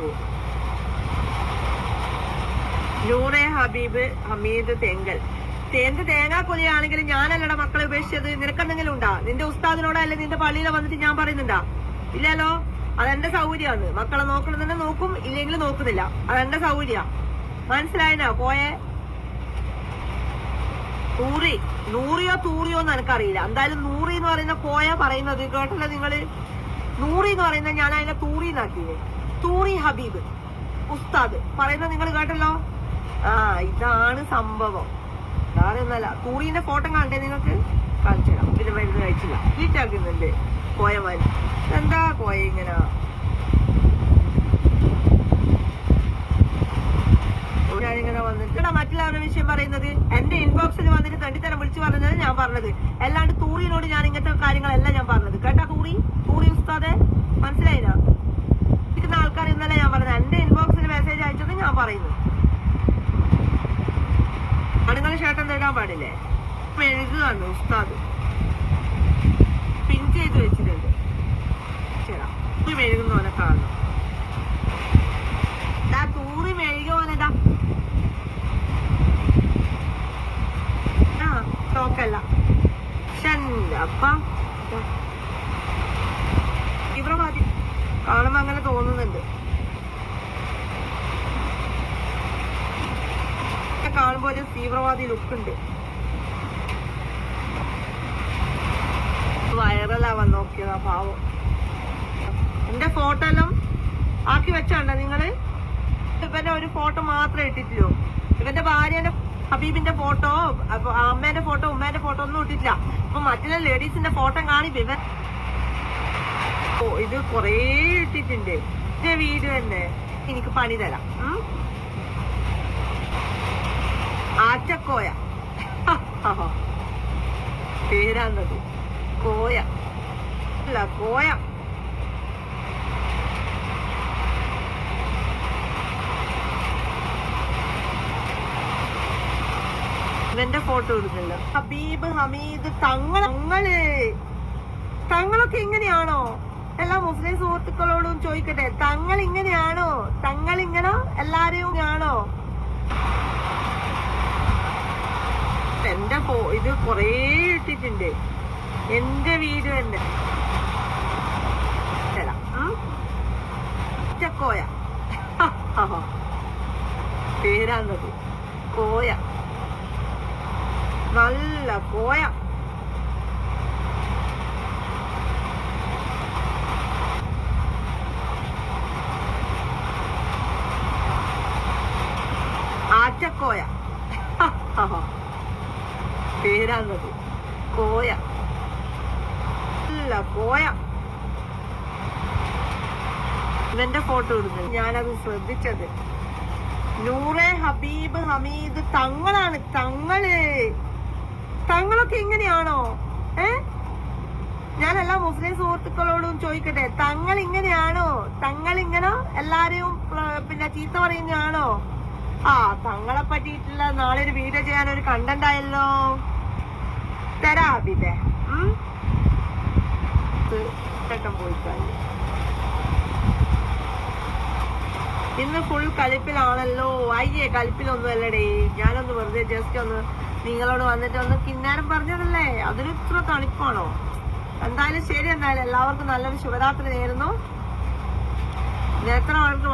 പറഞ്ഞു നൂറെ ഹബീബ് ഹമീദ് തെങ്കൽ. തേന്ത് തേങ്ങാ കൊലയാണെങ്കിലും ഞാനല്ലട മക്കളെ ഉപേക്ഷിച്ചത്. നിനക്കെന്തെങ്കിലും ഉണ്ടാ? നിന്റെ ഉസ്താദിനോടെ അല്ലെ നിന്റെ പള്ളിയിലെ വന്നിട്ട് ഞാൻ പറയുന്നുണ്ടാ? ഇല്ലല്ലോ? അതെന്റെ സൗകര്യമാണ് മക്കളെ നോക്കണമെന്ന് നോക്കും ഇല്ലെങ്കിൽ നോക്കുന്നില്ല. അതെന്റെ സൗകര്യ. മനസ്സിലായനാ? പോയെ. തൂറി നൂറിയോ തൂറിയോ എന്ന് എനിക്കറിയില്ല. എന്തായാലും നൂറി എന്ന് പറയുന്ന പോയ പറയുന്നത്. കേട്ടല്ലോ നിങ്ങൾ? നൂറി എന്ന് പറയുന്ന ഞാൻ അതിനെ തൂറി തൂറി ഹബീബ്. ഉസ്താദ്. പറയുന്നത് നിങ്ങൾ കേട്ടല്ലോ? ആ ഇതാണ് സംഭവം. വേറെ ഒന്നല്ല തൂറിന്റെ ഫോട്ടോ കാണട്ടെ നിങ്ങൾക്ക്? കാണിച്ചു തരാം. പിന്നെ മരുന്ന് കഴിച്ചില്ല. വീട്ടാക്കുന്നുണ്ട് കോയമാര് എന്താ കോയ ഇങ്ങനെ? വന്നിട്ട് മറ്റുള്ളവരുടെ വിഷയം പറയുന്നത്? എന്റെ ഇൻബോക്സിൽ വന്നിട്ട് തണ്ടിത്തരം വിളിച്ചു പറഞ്ഞത് ഞാൻ പറഞ്ഞത്. അല്ലാണ്ട് തൂറിനോട് ഞാൻ ഇങ്ങനത്തെ കാര്യങ്ങളെല്ലാം ഞാൻ പറഞ്ഞത്. കേട്ടാ തൂറി? തൂറി ഉസ്താദെ? മനസ്സിലായില്ല? ഇന്നലെ ഞാൻ പറഞ്ഞത് എന്റെ ഇൻബോക്സിൽ മെസ്സേജ് അയച്ചത് ഞാൻ പറയുന്നു. ആണുങ്ങൾ ഷർട്ട് നേടാൻ പാടില്ലേ? എഴുതുകയാണ് ഉസ്താദ്. പിൻ ചെയ്ത് വെച്ചിട്ടുണ്ട്. മെഴുകുന്ന പോലെ കാണുന്നു തൂറി മെഴുക പോലെ ടോക്കല്ല. അപ്പ തീവ്രവാദി കാണുമ്പോ അങ്ങനെ തോന്നുന്നുണ്ട്. ഇതൊക്കെ കാണുമ്പോ ഒരു തീവ്രവാദി ലുക്ക് ഉണ്ട് വൈറലാവാൻ നോക്കിയതാ പാവം. എന്റെ ഫോട്ടോ എല്ലാം ആക്കി വെച്ചാണ്ട നിങ്ങൾ? ഇവന്റെ ഒരു ഫോട്ടോ മാത്രമേ ഇട്ടിട്ടുള്ളൂ ഇവന്റെ ഭാര്യന്റെ ഹബീബിന്റെ ഫോട്ടോ അമ്മേന്റെ ഫോട്ടോ ഉമ്മേന്റെ ഫോട്ടോ ഒന്നും ഇട്ടിട്ടില്ല. അപ്പൊ മറ്റുള്ള ലേഡീസിന്റെ ഫോട്ടോ കാണി ഇവൻ. ഇത് കൊറേ ഇട്ടിട്ടുണ്ട്. എന്റെ വീട് തന്നെ. എനിക്ക് പണി തരാം. ആറ്റക്കോയ പേരാന്നത് കോയ. അല്ല കോയ. ഇവന്റെ ഫോട്ടോ എടുക്കില്ല ഹബീബ് ഹമീദ് തങ്ങൾ തങ്ങൾ. തങ്ങളൊക്കെ ഇങ്ങനെയാണോ? എല്ലാ മുസ്ലിം സുഹൃത്തുക്കളോടും ചോദിക്കട്ടെ. തങ്ങൾ ഇങ്ങനെയാണോ? തങ്ങൾ ഇങ്ങനെ? എല്ലാരെയും ആണോ ഇത് കൊറേ ഇട്ടിട്ടുണ്ട്. എന്റെ വീട് തന്നെ. കോയ പേരാന്നത് കോയ. നല്ല കോയ. ആറ്റക്കോയ. പേരാന്നത് കോയ. അല്ല കോയ. ഇവന്റെ ഫോട്ടോ ഇടുന്നു ഞാനത് ശ്രദ്ധിച്ചത്. നൂറെ ഹബീബ് ഹമീദ് തങ്ങളാണ് തങ്ങൾ. തങ്ങളൊക്കെ ഇങ്ങനെയാണോ ഏ? ഞാൻ എല്ലാ മുസ്ലിം സുഹൃത്തുക്കളോടും ചോദിക്കട്ടെ തങ്ങൾ ഇങ്ങനെയാണോ? തങ്ങൾ ഇങ്ങനെ എല്ലാരെയും പിന്നെ ചീത്ത പറയുന്നതാണോ? ആ തങ്ങളെ പറ്റിയിട്ടുള്ള നാളെ ഒരു വീഡിയോ ചെയ്യാൻ ഒരു കണ്ടന്റ് ആയല്ലോ തരാ ചേട്ടൻ ഇന്ന് ഫുൾ കലിപ്പിലാണല്ലോ. അയ്യേ കലിപ്പിലൊന്നും അല്ലടേ ഞാനൊന്ന് വെറുതെ ജസ്റ്റ് ഒന്ന് നിങ്ങളോട് വന്നിട്ട് ഒന്ന് കിന്നാരം പറഞ്ഞതല്ലേ? അതൊരു ഇത്ര തണുപ്പാണോ? എന്തായാലും ശരി എന്തായാലും എല്ലാവർക്കും നല്ലൊരു ശുഭരാത്രി നേരുന്നു. എത്ര ആൾക്ക്